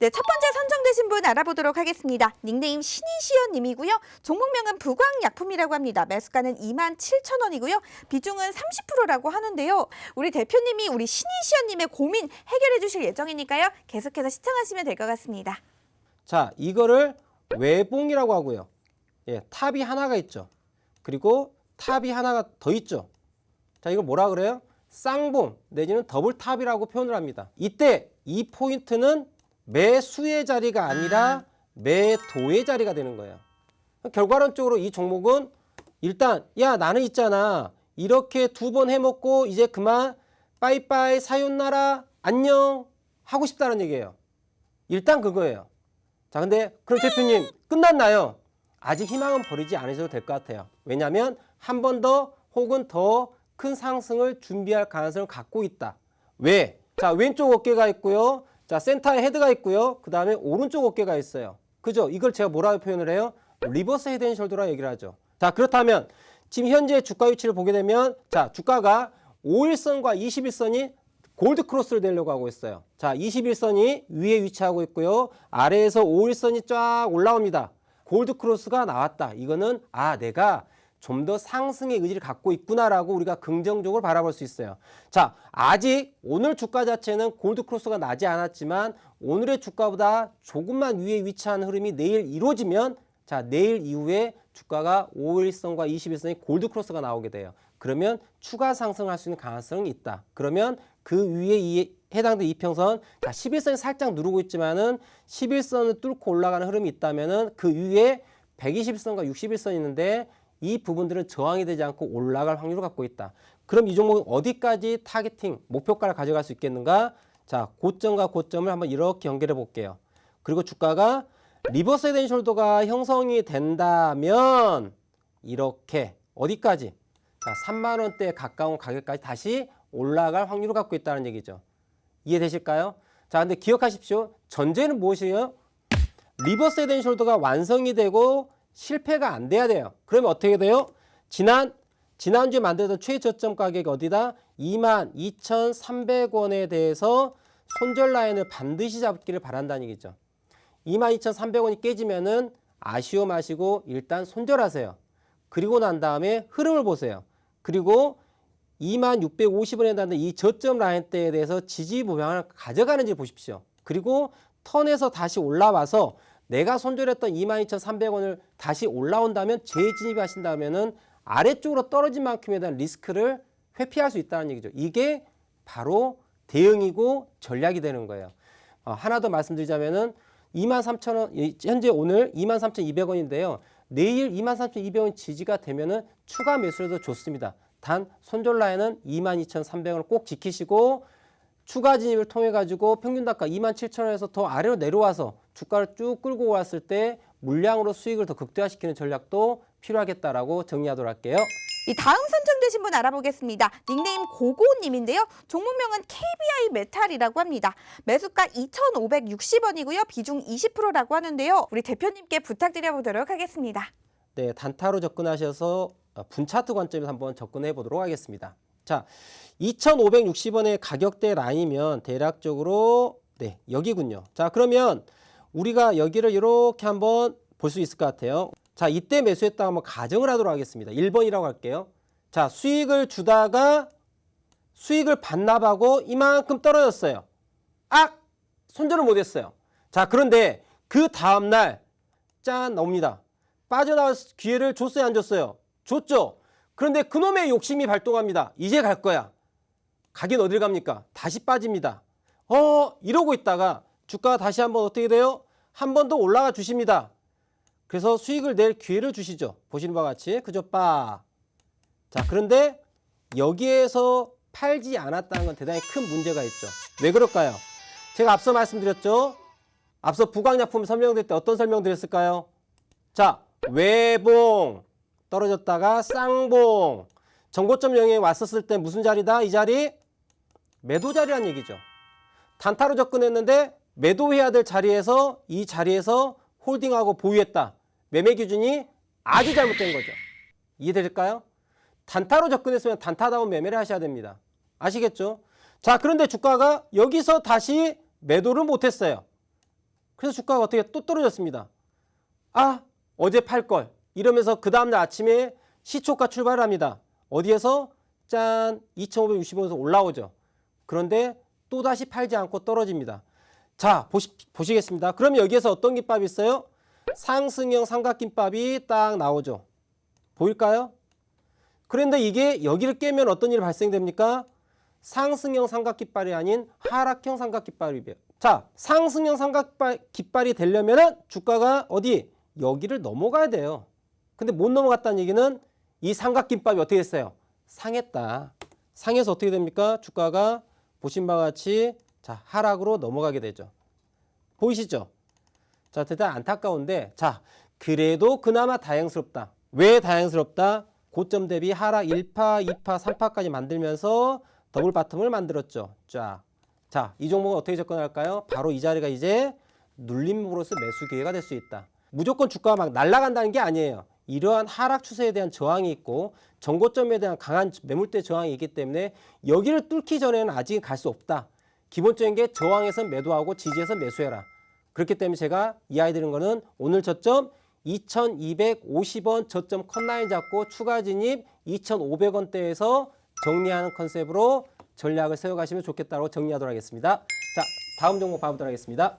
네, 첫 번째 선정되신 분 알아보도록 하겠습니다. 닉네임 신이시연님이고요. 종목명은 부광약품이라고 합니다. 매수가는 2만 7천 원이고요. 비중은 30%라고 하는데요. 우리 대표님이 우리 신이시연님의 고민 해결해 주실 예정이니까요. 계속해서 시청하시면 될 것 같습니다. 자, 이거를 외봉이라고 하고요. 예, 탑이 하나가 있죠. 그리고 탑이 하나가 더 있죠. 자, 이걸 뭐라 그래요? 쌍봉 내지는 더블 탑이라고 표현을 합니다. 이때 이 포인트는 매수의 자리가 아니라 매도의 자리가 되는 거예요. 결과론적으로 이 종목은 일단 야 나는 있잖아 이렇게 두 번 해먹고 이제 그만 빠이빠이 사요나라 안녕 하고 싶다는 얘기예요. 일단 그거예요. 자, 근데 그럼 대표님 끝났나요? 아직 희망은 버리지 않으셔도 될 것 같아요. 왜냐하면 한 번 더 혹은 더 큰 상승을 준비할 가능성을 갖고 있다. 왜? 자, 왼쪽 어깨가 있고요. 자, 센터에 헤드가 있고요. 그 다음에 오른쪽 어깨가 있어요. 그죠? 이걸 제가 뭐라고 표현을 해요? 리버스 헤드 앤 숄더라 얘기를 하죠. 자, 그렇다면 지금 현재 주가 위치를 보게 되면 자, 주가가 5일선과 21선이 골드 크로스를 내려고 하고 있어요. 자, 21선이 위에 위치하고 있고요. 아래에서 5일선이 쫙 올라옵니다. 골드 크로스가 나왔다. 이거는 아, 내가 좀 더 상승의 의지를 갖고 있구나라고 우리가 긍정적으로 바라볼 수 있어요. 자, 아직 오늘 주가 자체는 골드 크로스가 나지 않았지만 오늘의 주가보다 조금만 위에 위치한 흐름이 내일 이루어지면 자, 내일 이후에 주가가 5일선과 21선이 골드 크로스가 나오게 돼요. 그러면 추가 상승할 수 있는 가능성이 있다. 그러면 그 위에 이 해당되는 이평선 자 11선이 살짝 누르고 있지만은 11선을 뚫고 올라가는 흐름이 있다면은 그 위에 120선과 61선이 있는데 이 부분들은 저항이 되지 않고 올라갈 확률을 갖고 있다. 그럼 이 종목은 어디까지 타겟팅 목표가를 가져갈 수 있겠는가? 자 고점과 고점을 한번 이렇게 연결해 볼게요. 그리고 주가가 리버스 헤드 앤 숄더가 형성이 된다면 이렇게 어디까지? 자, 3만 원대에 가까운 가격까지 다시 올라갈 확률을 갖고 있다는 얘기죠. 이해되실까요? 자, 근데 기억하십시오. 전제는 무엇이에요? 리버스 헤드 앤 숄더가 완성이 되고 실패가 안 돼야 돼요. 그러면 어떻게 돼요? 지난 지난주에 만들던 최저점 가격이 어디다? 22,300원에 대해서 손절 라인을 반드시 잡기를 바란다는 얘기죠. 22,300원이 깨지면은 아쉬워 마시고 일단 손절하세요. 그리고 난 다음에 흐름을 보세요. 그리고 2650원에 닿는 이 저점 라인대에 대해서 지지 부양을 가져가는지 보십시오. 그리고 턴에서 다시 올라와서 내가 손절했던 22,300원을 다시 올라온다면 재진입하신다면은 아래쪽으로 떨어진 만큼에 대한 리스크를 회피할 수 있다는 얘기죠. 이게 바로 대응이고 전략이 되는 거예요. 어, 하나 더 말씀드리자면은 23,000원 현재 오늘 23,200원인데요. 내일 23,200원 지지가 되면은 추가 매수해도 좋습니다. 단 손절 라인은 22,300원을 꼭 지키시고 추가 진입을 통해 가지고 평균 단가 27,000원에서 더 아래로 내려와서 주가를 쭉 끌고 왔을 때 물량으로 수익을 더 극대화시키는 전략도 필요하겠다라고 정리하도록 할게요. 이 다음 선정되신 분 알아보겠습니다. 닉네임 고고님인데요. 종목명은 KBI 메탈이라고 합니다. 매수가 2,560원이고요. 비중 20%라고 하는데요. 우리 대표님께 부탁드려 보도록 하겠습니다. 네, 단타로 접근하셔서 어, 분차트 관점에서 한번 접근해 보도록 하겠습니다. 자, 2,560원의 가격대 라인이면 대략적으로 네, 여기군요. 자, 그러면 우리가 여기를 이렇게 한번 볼 수 있을 것 같아요. 자, 이때 매수했다 한번 가정을 하도록 하겠습니다. 1번이라고 할게요. 자, 수익을 주다가 수익을 반납하고 이만큼 떨어졌어요. 악! 손절을 못했어요. 자, 그런데 그 다음날 짠 나옵니다. 빠져나갈 기회를 줬어요, 안 줬어요? 줬죠. 그런데 그놈의 욕심이 발동합니다. 이제 갈 거야. 가긴 어딜 갑니까? 다시 빠집니다. 어, 이러고 있다가 주가가 다시 한번 어떻게 돼요? 한 번 더 올라가 주십니다. 그래서 수익을 낼 기회를 주시죠. 보시는 바와 같이. 그죠? 빠. 자, 그런데 여기에서 팔지 않았다는 건 대단히 큰 문제가 있죠. 왜 그럴까요? 제가 앞서 말씀드렸죠. 앞서 부광약품 설명드릴 때 어떤 설명 드렸을까요? 자, 외봉 떨어졌다가 쌍봉 정고점 영역에 왔었을 때 무슨 자리다? 이 자리 매도 자리란 얘기죠. 단타로 접근했는데 매도해야 될 자리에서 이 자리에서 홀딩하고 보유했다. 매매 기준이 아주 잘못된 거죠. 이해될까요? 단타로 접근했으면 단타다운 매매를 하셔야 됩니다. 아시겠죠? 자, 그런데 주가가 여기서 다시 매도를 못했어요. 그래서 주가가 어떻게 또 떨어졌습니다. 아, 어제 팔 걸. 이러면서 그 다음날 아침에 시초가 출발을 합니다. 어디에서? 짠, 2,560원에서 올라오죠. 그런데 또다시 팔지 않고 떨어집니다. 자, 보시, 보시겠습니다. 그럼 여기에서 어떤 김밥이 있어요? 상승형 삼각김밥이 딱 나오죠. 보일까요? 그런데 이게 여기를 깨면 어떤 일이 발생됩니까? 상승형 삼각깃발이 아닌 하락형 삼각깃발이에요. 자, 상승형 삼각깃발이 되려면은 주가가 어디? 여기를 넘어가야 돼요. 근데 못 넘어갔다는 얘기는 이 삼각김밥이 어떻게 됐어요? 상했다. 상해서 어떻게 됩니까? 주가가 보신 바와 같이 자, 하락으로 넘어가게 되죠. 보이시죠? 자, 대단 안타까운데 자, 그래도 그나마 다행스럽다. 왜 다행스럽다? 고점 대비 하락 1파, 2파, 3파까지 만들면서 더블 바텀을 만들었죠. 자, 자, 이 종목은 어떻게 접근할까요? 바로 이 자리가 이제 눌림으로서 매수 기회가 될 수 있다. 무조건 주가가 막 날아간다는 게 아니에요. 이러한 하락 추세에 대한 저항이 있고 정고점에 대한 강한 매물대 저항이 있기 때문에 여기를 뚫기 전에는 아직 갈 수 없다. 기본적인 게 저항에선 매도하고 지지에서 매수해라. 그렇기 때문에 제가 이야기드린 거는 오늘 저점 2250원 저점 컷라인 잡고 추가 진입 2500원대에서 정리하는 컨셉으로 전략을 세워가시면 좋겠다고 정리하도록 하겠습니다. 자, 다음 종목 봐보도록 하겠습니다.